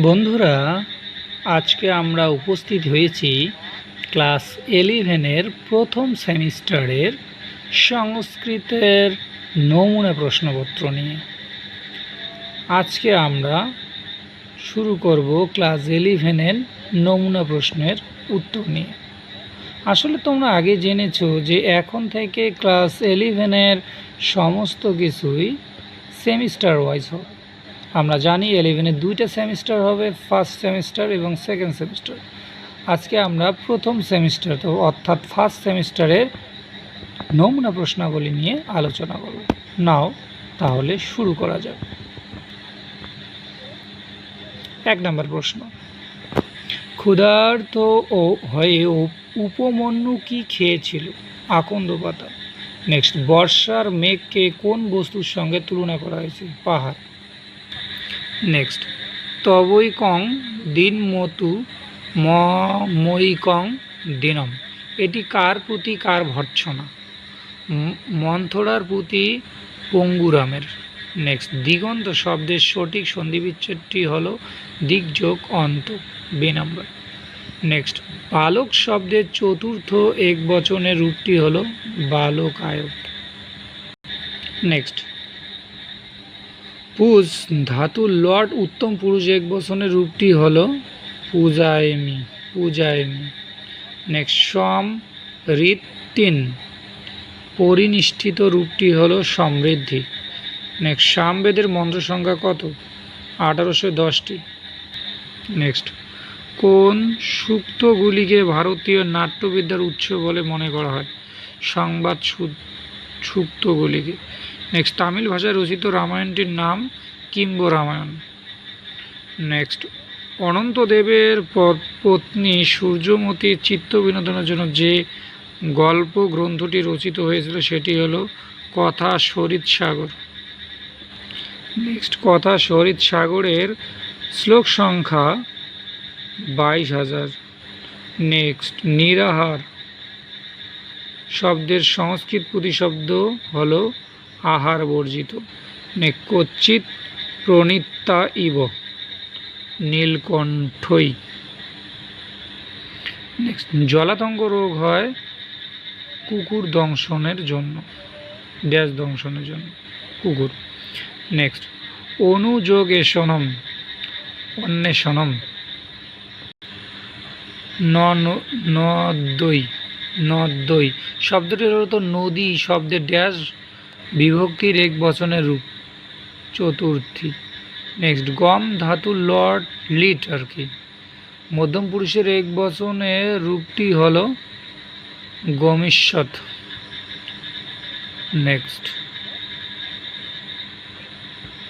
বন্ধুরা, আজকে আমরা উপস্থিত হয়েছি ক্লাস ইলেভেনের প্রথম সেমিস্টারের সংস্কৃতের নমুনা প্রশ্নপত্র নিয়ে। আজকে আমরা শুরু করব ক্লাস ইলেভেনের নমুনা প্রশ্নের উত্তর নিয়ে। আসলে তোমরা আগে জেনেছো যে এখন থেকে ক্লাস ইলেভেনের সমস্ত কিছুই সেমিস্টার ওয়াইজ হবে। আমরা জানি ইলেভেনের দুইটা সেমিস্টার হবে ফার্স্ট সেমিস্টার এবং সেকেন্ড সেমিস্টার আজকে আমরা প্রথম সেমিস্টার তো অর্থাৎ ফার্স্ট সেমিস্টারের নমুনা প্রশ্নাবলী নিয়ে আলোচনা করব। নাও, তাহলে শুরু করা যাক। এক নম্বর প্রশ্ন। ক্ষুধার্ত ও হয়ে উপ- উপমন্যু কি খেয়েছিল? আকন্দ পাতা। নেক্সট বর্ষার মেঘকে কোন বস্তুর সঙ্গে তুলনা করা হয়েছে? পাহাড়। নেক্সট। তবৈকং দিনমতু ম ময়িকং দিনম। এটি কার প্রতি কার ভর্ৎসনা? মন্থরার প্রতি পঙ্গুরামের। নেক্সট, দিগন্ত শব্দের সঠিক সন্ধিবিচ্ছেদটি হলো দিকযোগ অন্ত, বে নাম্বার। নেক্সট, বালক শব্দের চতুর্থ এক বচনের রূপটি হলো বালকায়ক নেক্সট পুজ ধাতুর লট উত্তম পুরুষ এক বচনের রূপটি হলো পূজায়মি পূজায়মি। নেক্সট সম ঋত্তিন পরিনিষ্ঠিত রূপটি হলো সমৃদ্ধি। নেক্সট সামবেদের মন্ত্র সংখ্যা কত? আঠারোশো দশটি। নেক্সট কোন সূক্তগুলিকে ভারতীয় নাট্যবিদ্যার উৎস বলে মনে করা হয়? সংবাদ সূক্তগুলিকে। নেক্সট তামিল ভাষায় রচিত রামায়ণটির নাম কিম্ব রামায়ণ নেক্সট অনন্তদেবের পত্নী সূর্যমতীর চিত্ত বিনোদনের জন্য যে গল্প গ্রন্থটি রচিত হয়েছিল সেটি হলো কথা সরিত সাগর নেক্সট কথা সরিত সাগরের শ্লোক সংখ্যা বাইশ হাজার নেক্সট নিরাহার শব্দের সংস্কৃত প্রতিশব্দ হলো আহার বর্জিত। নে কচ্চিৎ প্রণিতা ইব। নীলকণ্ঠই নেক্সট জলাতঙ্ক রোগ হয় কুকুর দংশনের জন্য ড্যাশ দংশনের জন্য, কুকুর। নেক্সট অনুযোগেশনম, অন্বেষণম। নদই নদই শব্দটির অর্থ নদী, শব্দের ড্যাশ বিভক্তির এক বচনের রূপ। চতুর্থী। নেক্সট গম ধাতুর লর্ড লিট আর কি। মধ্যম পুরুষের এক বচনের রূপটি হলো গমিষ্যৎ নেক্সট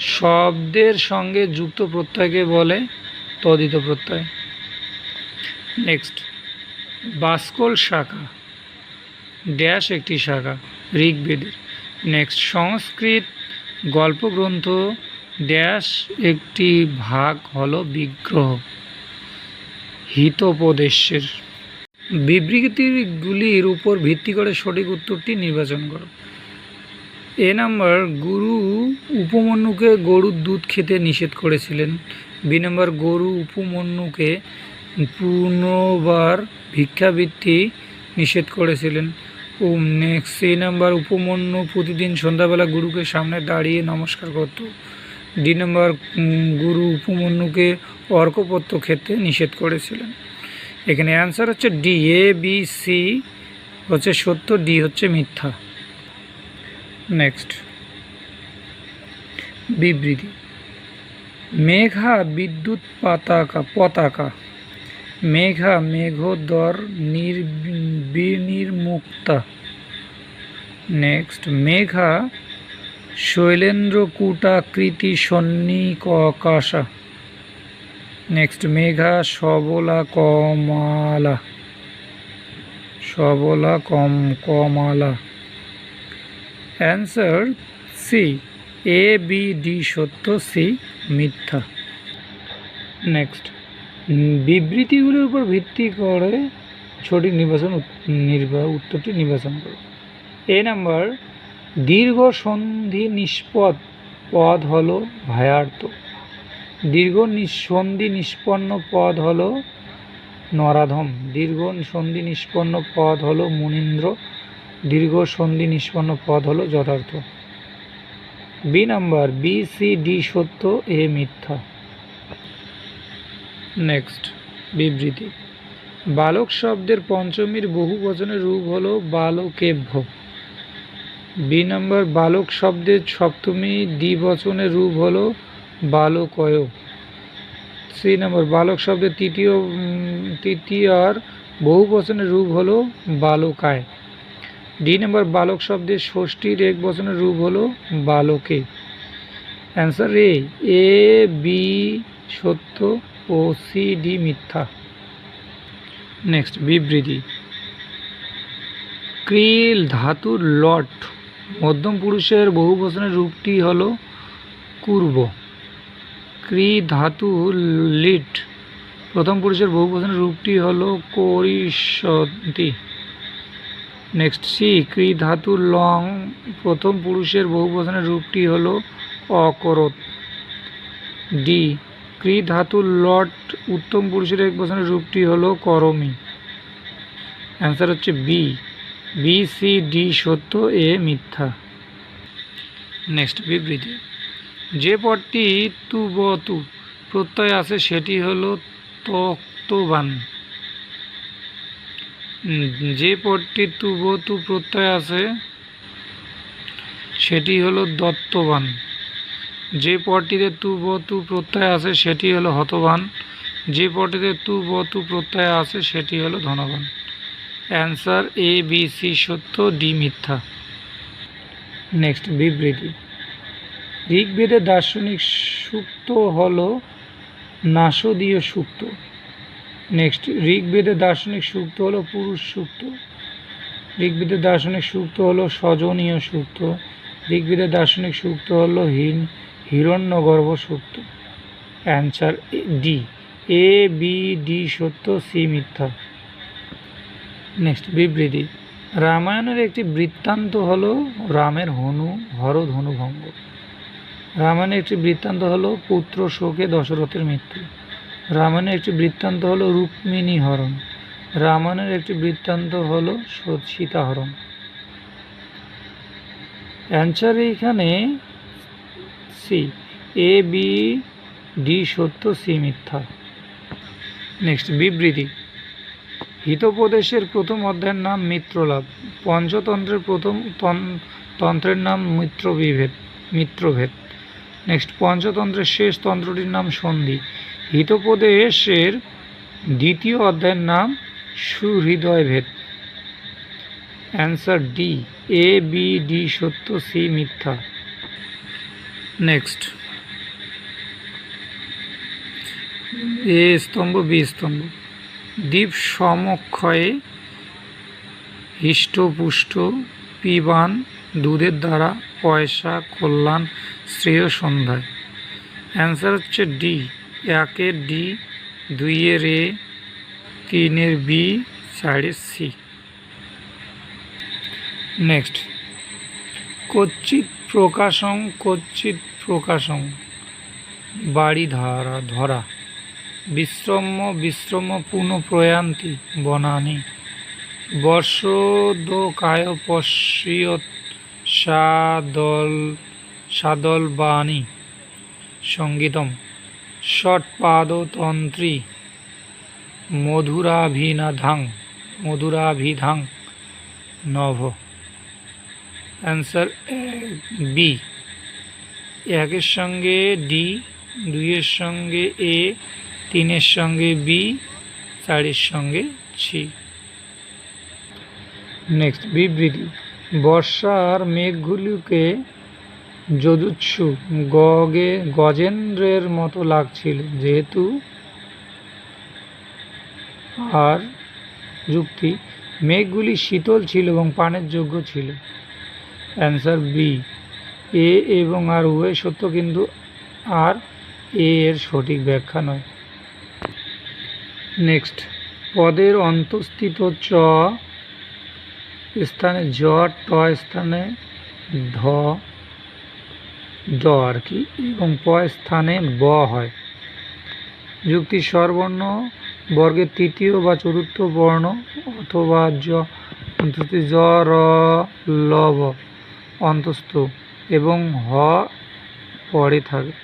শব্দের সঙ্গে যুক্ত প্রত্যয়কে বলে তদিত প্রত্যয়। নেক্সট বাস্কল শাখা। ড্যাশ একটি শাখা, ঋগ্বেদের। নেক্সট সংস্কৃত গল্পগ্রন্থ ড্যাশ একটি ভাগ হলো বিগ্রহ, হিতোপদেশের। বিবৃতিগুলির উপর ভিত্তি করে সঠিক উত্তরটি নির্বাচন করো। এ নাম্বার, গুরু উপমন্যুকে গরুর দুধ খেতে নিষেধ করেছিলেন। বি নাম্বার, গরু উপমন্যুকে পুনর্বার ভিক্ষাবৃত্তি নিষেধ করেছিলেন। নেক্সট সি নাম্বার উপমন্যু প্রতিদিন সন্ধ্যাবেলা গুরুকে সামনে দাঁড়িয়ে নমস্কার করত। ডি নাম্বার গুরু উপমন্যুকে অর্কপত্র খেতে নিষেধ করেছিলেন। এখানে অ্যান্সার হচ্ছে ডি, এ, বি, সি, হচ্ছে সত্য, ডি হচ্ছে মিথ্যা। নেক্সট। বিবৃতি। মেঘা বিদ্যুৎ পতাকা পতাকা। মেঘা মেঘোদর নির বিনির্মুক্তা। নেক্সট মেঘা শৈলেন্দ্রকূটাকৃতি সন্নিকাশা নেক্সট মেঘা সবলা কমালা সবলা কম কমালা answer C A B D সত্য সি মিথ্যা। নেক্সট বিবৃতিগুলির উপর ভিত্তি করে সঠিক নির্বাচন উত- নির্বা উত্তরটি নির্বাচন করো। এ নাম্বার, দীর্ঘ সন্ধি নিষ্পদ পদ হলো ভায়ার্থ। দীর্ঘ সন্ধি নিষ্পন্ন পদ হলো নরাধম। দীর্ঘ সন্ধি নিষ্পন্ন পদ হলো মুনীন্দ্র। দীর্ঘ সন্ধি নিষ্পন্ন পদ হলো যথার্থ। B number, B, C, D সত্য, এ মিথ্যা। নেক্সট বিবৃতি। বালক শব্দের পঞ্চমীর বহু বচনের রূপ হলো বালকেভ্য। বি নম্বর, বালক শব্দের সপ্তমী দ্বিবচনের রূপ হলো বালকয় সি নাম্বার, বালক শব্দের তৃতীয় তৃতীয়ার বহু বচনের রূপ হলো বালকায়। ডি নম্বর, বালক শব্দের ষষ্ঠীর এক বচনের রূপ হলো বালকে। অ্যান্সার এ এ, বি, সত্য ও সি মিথ্যা। নেক্সট বিবৃতি। ক্রিল ধাতুর লট। মধ্যম পুরুষের বহু বচনের রূপটি হলো কুর্ব। ক্রি ধাতু লিট। প্রথম পুরুষের বহু বচনের রূপটি হলো করিষ্যন্তি নেক্সট সি, ক্রি ধাতু লং। প্রথম পুরুষের বহু বচনের রূপটি হলো অকরত। ডি ক্রি ধাতু লট উত্তম পুরুষের এক বচনের রূপটি হলো করমি। অ্যান্সার হচ্ছে বি বি সি ডি সত্য এ মিথ্যা। নেক্সট বিবৃতি। যে পদটি তু ব তু প্রত্যয় আছে, সেটি হলো তক্তবান যে পদটি তু ব তু প্রত্যয় আছে, সেটি হলো দত্তবান। যে পদটিতে তু ব তু প্রত্যয় আছে, সেটি হলো হতবান। যে পদটিতে তু ব তু প্রত্যয় আছে, সেটি হলো ধনবান। অ্যান্সার এ বি সি সত্য ডি মিথ্যা। নেক্সট বিবৃতি। ঋগ্বেদের দার্শনিক সূক্ত হল নাসদীয় সূক্ত। নেক্সট ঋগ্বেদের দার্শনিক সূক্ত হলো পুরুষ সূক্ত। ঋগ্বেদের দার্শনিক সূক্ত হলো স্বজনীয় সূক্ত। ঋগ্বেদের দার্শনিক সূক্ত হলো হিন হিরণ্যগর্ভ সূক্ত answer D A B D সত্য সি মিথ্যা। নেক্সট বিবৃতি। রামায়ণের একটি বৃত্তান্ত হলো রামের হনু হরধনু ভঙ্গ রামায়ণের একটি বৃত্তান্ত হলো পুত্র শোকে দশরথের মৃত্যু। রামায়ণের একটি বৃত্তান্ত হলো রুক্মিণী হরণ। রামায়ণের একটি বৃত্তান্ত হলো সীতাহরণ। অ্যান্সার এইখানে সি। এ, বি, ডি সত্য, সি মিথ্যা। নেক্সট বিবৃতি। হিতোপদেশের প্রথম অধ্যায়ের নাম মিত্রলাভ। পঞ্চতন্ত্রের প্রথম তন- তন্ত্রের নাম মিত্রবিভেদ, মিত্রভেদ। নেক্সট পঞ্চতন্ত্রের শেষ তন্ত্রটির নাম সন্ধি। হিতোপদেশের দ্বিতীয় অধ্যায়ের নাম সুহৃদয় ভেদ answer D A B D সত্য, সি মিথ্যা। নেক্সট এ স্তম্ভ বি স্তম্ভ। দ্বীপ সমক্ষয়ে হৃষ্টপুষ্ট, পিবান, দুধের দ্বারা, পয়সা, কল্যাণ, শ্রেয় সন্ধ্যায়। অ্যান্সার হচ্ছে ডি একের ডি দুইয়ের এ তিনের বি চারের সি নেক্সট কচ্ছিত প্রকাশং কচ্ছিত প্রকাশং বাড়ি ধারা ধরা। বিশ্রম্য বিশ্রম্য পুনঃ প্রয়ান্তি বনানি। বর্ষদোকায় পশ্যত সাদল সাদল বাণী। সঙ্গীতম। ষটপাদতন্ত্রী। মধুরাভিনাধাং, মধুরাভিধাং নভ। Answer B. একের সঙ্গে ডি দুইয়ের সঙ্গে এ তিনের সঙ্গে বি চারের সঙ্গে সি নেক্সট বিবৃতি। বর্ষার মেঘগুলিকে যজুৎসু গগে গজেন্দ্রের মতো লাগছিল, যেহেতু আর যুক্তি, মেঘগুলি শীতল ছিল এবং পানের যোগ্য ছিল। অ্যান্সার বি এ এবং আর উভয় সত্য, কিন্তু আর এ এর সঠিক ব্যাখ্যা নয়। নেক্সট, পদের অন্তঃস্থিত চ স্থানে জ, ট স্থানে ধ, ড আর কি, এবং প স্থানে ব হয়। যুক্তি স্বরবর্ণ বর্গের তৃতীয় বা চতুর্থ বর্ণ অথবা জ অন্তস্থ জ, র লব অন্তস্থ। এবং হ পরে থাকে।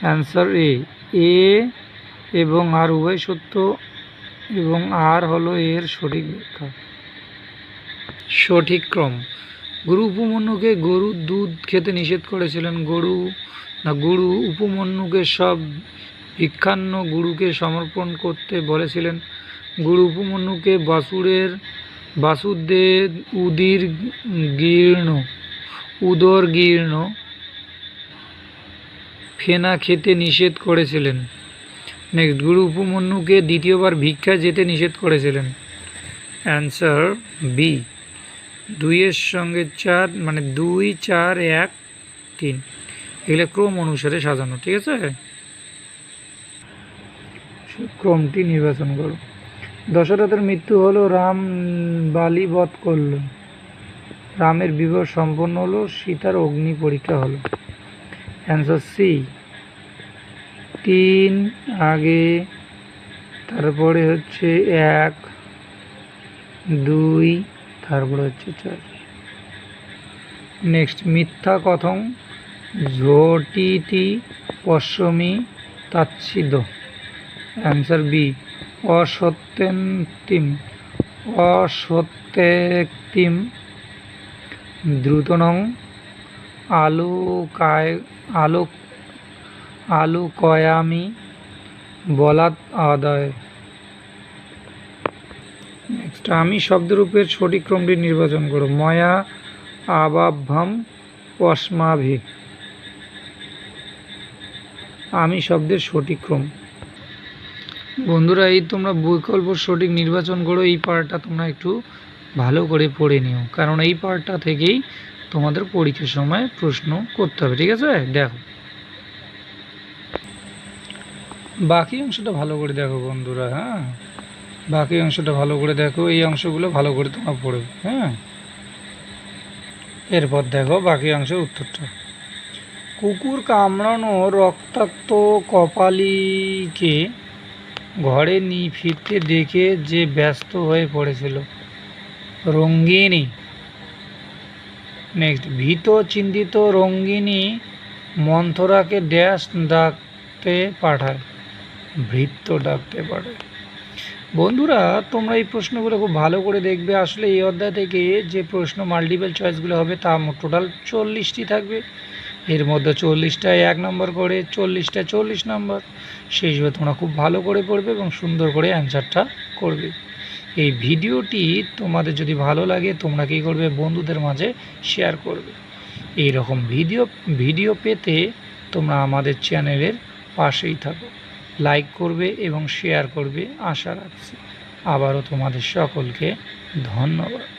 অ্যান্সার এ এ এবং আর উভয় সত্য এবং আর হলো এর সঠিক ব্যাখ্যা। সঠিক ক্রম। গুরু উপমন্যুকে গরুর দুধ খেতে নিষেধ করেছিলেন। গরু, না, গুরু উপমন্যুকে সব ভিক্ষান্ন গুরুকে সমর্পণ করতে বলেছিলেন। গুরু উপমন্যুকে বাসুরের বাসুদের উদির গীর্ণ উদর গীর্ণ ফেনা খেতে নিষেধ করেছিলেন। নেক্সট গুরু উপমন্যুকে দ্বিতীয়বার ভিক্ষা যেতে নিষেধ করেছিলেন। অ্যান্সার বি দুইয়ের সঙ্গে চার মানে দুই, চার, এক, তিন। এগুলো ক্রম অনুসারে সাজানো, ঠিক আছে? ক্রমটি নির্বাচন করো। দশরথের মৃত্যু হলো, রাম বালি বধ করল রামের বিবাহ সম্পন্ন হলো, সীতার অগ্নি পরীক্ষা হলো। অ্যান্সার সি তিন আগে, তারপরে হচ্ছে এক, দুই, তারপরে হচ্ছে চার। নেক্সট মিথ্যা কথং, ঝটিতি, পশ্চমি, তাচ্ছিদ। অ্যান্সার বি অসত্যন্তিম অসত্যক্তিম দ্রুতনং আলোকায় আলু আলোকয়ামি বলাৎ আদায়। নেক্সট আমি শব্দরূপের সঠিক ক্রমটি নির্বাচন করো ময়া, আবাভ্যাম, পশ্মাভি। আমি শব্দের সঠিক ক্রম। বন্ধুরা, এই তোমরা বিকল্প সঠিক নির্বাচন করো, এই পার্টটা তোমরা একটু ভালো করে পড়ে নিও। কারণ এই পার্টটা থেকেই তোমাদের পরীক্ষার সময় প্রশ্ন করতে হবে, ঠিক আছে? দেখো। বাকি অংশটা ভালো করে দেখো বন্ধুরা হ্যাঁ? বাকি অংশটা ভালো করে দেখো, এই অংশগুলো ভালো করে তোমরা পড়বে হ্যাঁ? এরপর দেখো বাকি অংশের উত্তরটা। কুকুর কামড়ানো রক্তাক্ত কপালিকে ঘরে নি ফিরতে দেখে যে ব্যস্ত হয়ে পড়েছিল। রঙ্গিনী। নেক্সট ভীত চিন্তিত রঙ্গিনী মন্থরাকে ড্যাশ ডাকতে পাঠায়, ভৃত্য ডাকতে পাঠায়। বন্ধুরা, তোমরা এই প্রশ্নগুলো খুব ভালো করে দেখবে। আসলে এই অধ্যায় থেকে যে প্রশ্ন মাল্টিপল চয়েসগুলো হবে, তা টোটাল চল্লিশটি থাকবে। এর মধ্যে চল্লিশটায় এক নম্বর করে, চল্লিশটায় চল্লিশ নম্বর। সেই হিসেবে তোমরা খুব ভালো করে পড়বে এবং সুন্দর করে অ্যান্সারটা করবে। এই ভিডিওটি তোমাদের যদি ভালো লাগে, তোমরা কী করবে? বন্ধুদের মাঝে শেয়ার করবে। এই রকম ভিডিও ভিডিও পেতে তোমরা আমাদের চ্যানেলের পাশেই থাকো। লাইক করবে এবং শেয়ার করবে, আশা রাখছি। আবারও তোমাদের সকলকে ধন্যবাদ।